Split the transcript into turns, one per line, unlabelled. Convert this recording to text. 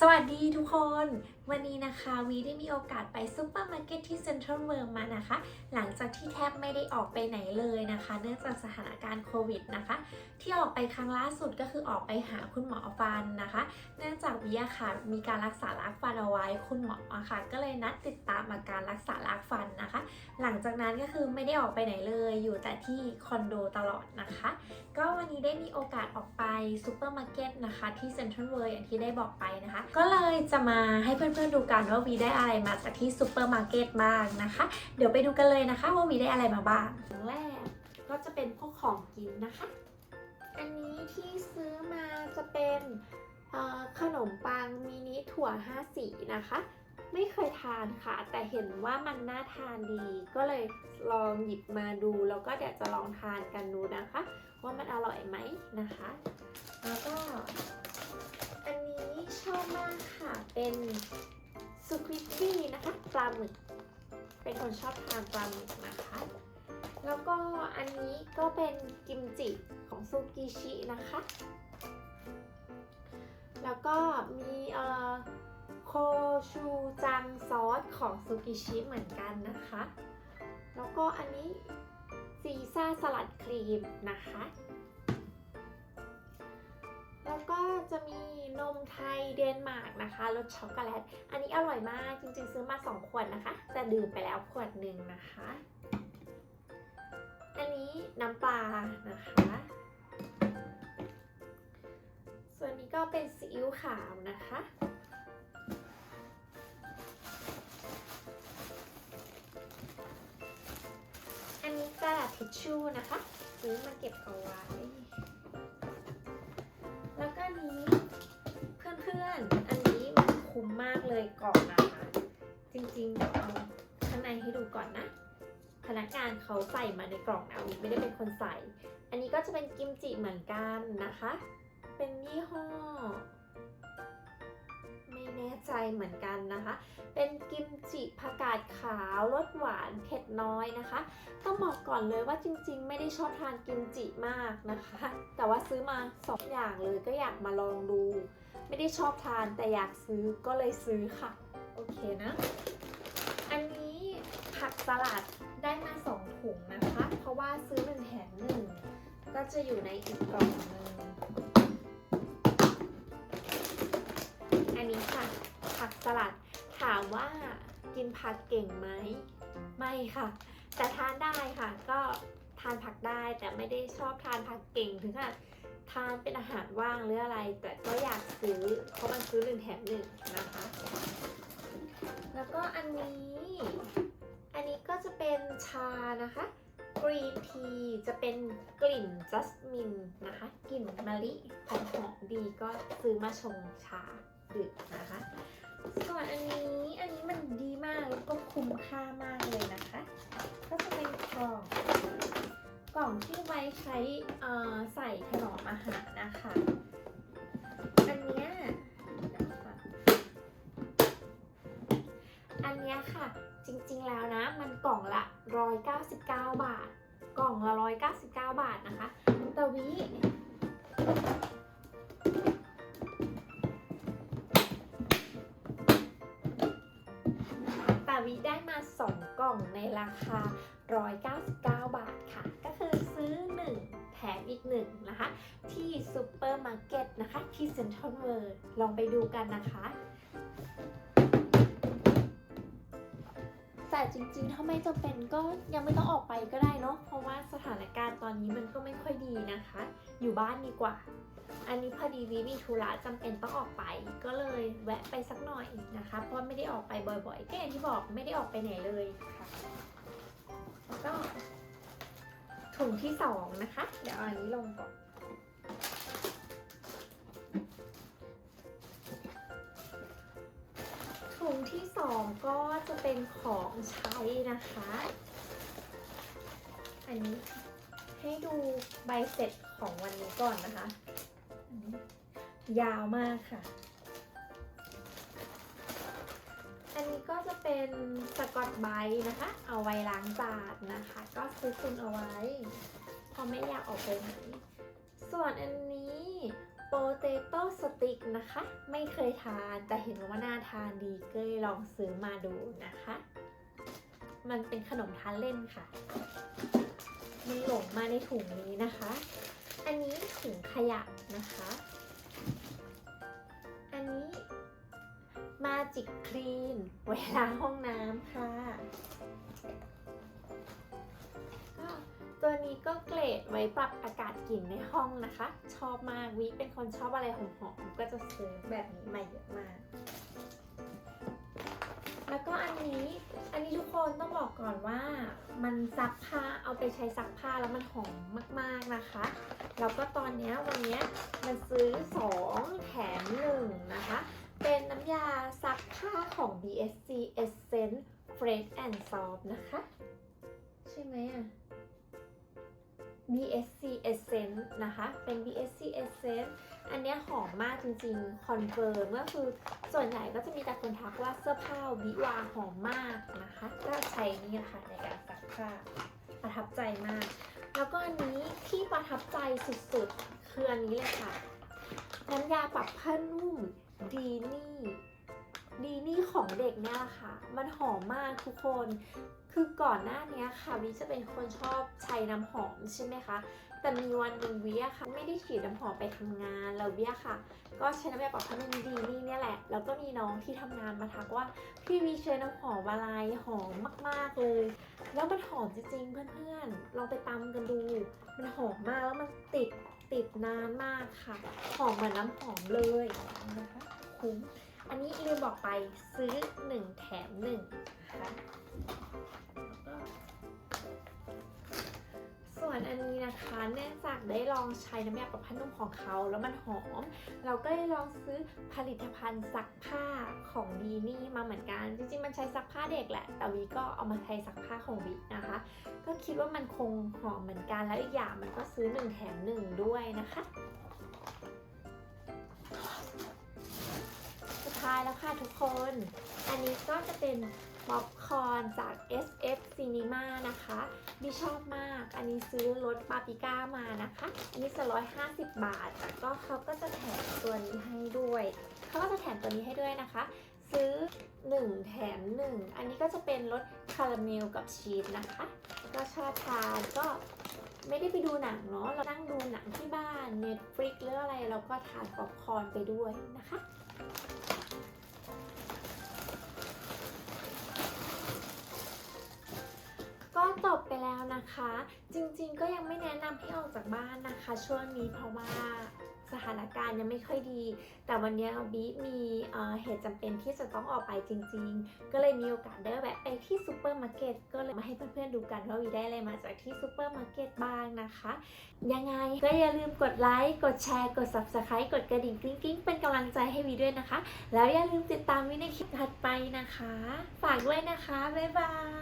สวัสดีทุกคน วันนี้นะคะวีได้มีโอกาสไปซูเปอร์มาร์เก็ตที่เซ็นทรัลเวิร์มานะคะ หลังจากที่แทบไม่ได้ออกไปไหนเลยนะคะ เนื่องจากสถานการณ์โควิดนะคะ ที่ออกไปครั้งล่าสุดก็คือออกไปหาคุณหมอฟันนะคะ เนื่องจากวิอะค่ะมีการรักษาลากฟันเอาไว้คุณหมอะค่ะก็เลยนัดติดตามอาการรักษาลากฟันนะคะ หลังจากนั้นก็คือไม่ได้ออกไปไหนเลยอยู่แต่ที่คอนโดตลอดนะคะ ก็วันนี้ได้มีโอกาสออกไปซูเปอร์มาร์เก็ตนะคะที่เซ็นทรัลเวิร์อย่างที่ได้บอกไปนะคะ ก็เลยจะมาให้เพื่อนๆดูกันว่าวีได้อะไรมาจากที่ซูเปอร์มาร์เก็ตบ้างนะคะ เดี๋ยวไปดูกันเลยนะคะว่าวีได้อะไรมาบ้างอย่างแรกก็จะเป็นพวกของกินนะคะ อันนี้ที่ซื้อมาจะเป็นขนมปังมินิถั่ว5สีนะคะ ไม่เคยทานค่ะ แต่เห็นว่ามันน่าทานดี ก็เลยลองหยิบมาดู แล้วก็เดี๋ยวจะลองทานกันดูนะคะ ว่ามันอร่อยไหมนะคะ แล้วก็ อันนี้ชอบมากค่ะ เป็นสุกิตี้นะคะปลาหมึก เป็นคนชอบทานปลาหมึกนะคะ แล้วก็อันนี้ก็เป็นกิมจิของซูกิชินะคะ แล้วก็มีเอ่อ โคชูจังซอสของซูกิชิเหมือนกันนะคะ แล้วก็อันนี้ซีซ่าสลัดครีมนะคะ แล้วก็จะมีนมไทยเดนมาร์กนะคะรสช็อกโกแลต อันนี้อร่อยมากจริงๆซื้อมา 2 ขวดนะคะ แต่ดื่มไปแล้วขวดหนึ่งนะคะ อันนี้น้ำปลานะคะ ส่วนนี้ก็เป็นซีอิ๊วขาวนะคะ ทิชชู่นะคะซื้อมาเก็บเอาไว้ แล้วก็อันนี้เพื่อนๆ อันนี้มันคุ้มมากเลยกล่องนะคะ จริงๆเดี๋ยวเอาข้างในให้ดูก่อนนะ พนักงานเขาใส่มาในกล่องนะวิไม่ได้เป็นคนใส่ อันนี้ก็จะเป็นกิมจิเหมือนกันนะคะ เป็นยี่ห้อ ใจเหมือนกันนะคะ เป็นกิมจิผักกาดขาวรสหวานเผ็ดน้อยนะคะ ต้องบอกก่อนเลยว่าจริง ๆ ไม่ได้ชอบทานกิมจิมากนะคะ แต่ว่าซื้อมาสองอย่างเลยก็อยากมาลองดู ไม่ได้ชอบทานแต่อยากซื้อก็เลยซื้อค่ะ โอเคนะ อันนี้ผักสลัดได้มาสองถุงนะคะ เพราะว่าซื้อหนึ่งแถมหนึ่งก็จะอยู่ในอีกกล่องหนึ่ง สลัด ถามว่ากินผักเก่งไหมไม่ค่ะ แต่ทานได้ค่ะ ก็ทานผักได้แต่ไม่ได้ชอบทานผักเก่งถึงขนาดทานเป็นอาหารว่างหรืออะไร แต่ก็อยากซื้อเพราะมันซื้อหนึ่งแถมหนึ่งนะคะ แล้วก็อันนี้ อันนี้ก็จะเป็นชานะคะกรีนทีจะเป็นกลิ่นจัสมินนะคะกลิ่นมะลิหอมๆดีก็ซื้อมาชงชาดื่มนะคะ คุ้มค่ามากเลยนะคะ ก็จะเป็นกล่องกล่องที่ไว้ใช้ใส่ถนอมอาหารนะคะ อันเนี้ยอนอันเนี้ยค่ะจริงๆแล้วนะมันกล่องละ 199 บาท กล่องละ 199 บาทนะคะ แต่วิ วิได้มา 2 กล่องในราคา 199 บาทค่ะ ก็คือซื้อ 1 แถมอีก 1 นะคะ ที่ซูเปอร์มาร์เก็ตนะคะ ที่เซ็นทรัลเวิร์ลองไปดูกันนะคะ แต่จริงๆ ถ้าไม่จำเป็นก็ยังไม่ต้องออกไปก็ได้เนาะเพราะว่าสถานการณ์ตอนนี้มันก็ไม่ค่อยดีนะคะ อยู่บ้านดีกว่า อันนี้พอดีวิมีธุระจำเป็นต้องออกไป ก็เลยแวะไปสักหน่อยนะคะ เพราะไม่ได้ออกไปบ่อยๆก็อย่างที่บอกไม่ได้ออกไปไหนเลยค่ะแล้วก็ถุงที่สองนะคะ เดี๋ยวเอาอันนี้ลงก่อนถุงที่สองก็จะเป็นของใช้นะคะ อันนี้ให้ดูใบเสร็จของวันนี้ก่อนนะคะ ยาวมากค่ะ อันนี้ก็จะเป็นสกอตไบรท์นะคะ เอาไว้ล้างจานนะคะ ก็ซื้อตุนเอาไว้เพราะไม่อยากออกไปไหน ส่วนอันนี้โปเตโต้สติกนะคะ ไม่เคยทานแต่เห็นว่าน่าทานดีก็เลยลองซื้อมาดูนะคะ มันเป็นขนมทานเล่นค่ะ มันหลงมาในถุงนี้นะคะ อันนี้ถุงขยะนะคะ อันนี้มาจิกคลีนไว้ล้าห้องน้ำค่ะ ตัวนี้ก็เกรดไว้ปรับอากาศกลิ่นในห้องนะคะ ชอบมากวิเป็นคนชอบอะไรหอมๆก็จะซื้อแบบนี้มาเยอะมาก แล้วก็อันนี้ อันนี้ทุกคนต้องบอกก่อนว่ามันซักผ้าเอาไปใช้ซักผ้าแล้วมันหอมมาก ๆนะคะ แล้วก็ตอนเนี้ยวันเนี้ยมันซื้อ 2 แถม1นะคะ เป็นน้ำยาซักผ้าของ BSC Essence Fresh and Soft นะคะ ใช่ไหมอะ BSC Essence นะคะ เป็น BSC Essence อันนี้หอมมากจริงๆ คอนเฟิร์มก็คือส่วนใหญ่ก็จะมีแต่คนทักว่าเสื้อผ้าวิวาหอมมากนะคะ ก็ใช้นี่แหละค่ะในการซักผ้าประทับใจมาก แล้วก็อันนี้ที่ประทับใจสุดๆ คืออันนี้เลยค่ะน้ำยาปรับผ้านุ่มดีนี่ ดีนี่ของเด็กเนี่ยค่ะ มันหอมมากทุกคน คือก่อนหน้านี้ค่ะวิจะเป็นคนชอบใช้น้ำหอมใช่ไหมคะ แต่มีวันหนึ่งวิอะค่ะ ไม่ได้ฉีดน้ำหอมไปทำงานแล้ววิอะค่ะ ก็ใช้น้ำยาปรับผ้านุ่มดีนี่เนี่ยแหละ แล้วก็มีน้องที่ทำงานมาทักว่าพี่วิใช้น้ำหอมอะไรหอมมาก ๆเลย แล้วมันหอมจริงๆเพื่อนๆลองไปตำกันดู มันหอมมากแล้วมันติดติดนานมากค่ะ หอมเหมือนน้ำหอมเลยนะคะคุ้ม บอกไปซื้อ 1 แถม1นะคะแล้วก็ส่วนอันนี้นะคะเนื่องจากได้ลองใช้น้ำยาปรับผ้านุ่มของเขา แล้วมันหอม เราก็เลยลองซื้อผลิตภัณฑ์ซักผ้าของดีนี่มาเหมือนกัน จริงๆ มันใช้ซักผ้าเด็กแหละ แต่วีก็เอามาใช้ซักผ้าของวินะคะ ก็คิดว่ามันคงหอมเหมือนกันแล้วอีกอย่างมันก็ซื้อ1แถม1ด้วยนะคะ ท้ายแล้วค่ะทุกคน อันนี้ก็จะเป็นป๊อปคอร์นจาก SF Cinema นะคะบีชอบมาก อันนี้ซื้อรสปาปิก้ามานะคะ อันนี้จะ150 บาทแล้วก็เขาก็จะแถมตัวนี้ให้ด้วย เขาก็จะแถมตัวนี้ให้ด้วยนะคะ ซื้อ 1 แถม 1 อันนี้ก็จะเป็นรสคาราเมลกับชีสนะคะ ก็ชอบทานก็ไม่ได้ไปดูหนังเนาะ เรานั่งดูหนังที่บ้าน Netflix หรืออะไร เราก็ทานป๊อปคอร์นไปด้วยนะคะ ก็จบไปแล้วนะคะ จริงๆก็ยังไม่แนะนำให้ออกจากบ้านนะคะ ช่วงนี้เพราะว่า สถานการณ์ยังไม่ค่อยดี แต่วันนี้บีมีเหตุจำเป็นที่จะต้องออกไปจริง ๆ ก็เลยมีโอกาสได้แวะไปที่ซูเปอร์มาร์เก็ตก็เลยมาให้เพื่อนๆดูกันว่าวีได้อะไรมาจากที่ซูเปอร์มาร์เก็ตบ้างนะคะ ยังไงก็อย่าลืมกดไลค์กดแชร์ กด subscribe กดกระดิ่งกริ๊งๆ เป็นกำลังใจให้วีด้วยนะคะ แล้วอย่าลืมติดตามวิในคลิปถัดไปนะคะ ฝากด้วยนะคะบ๊ายบาย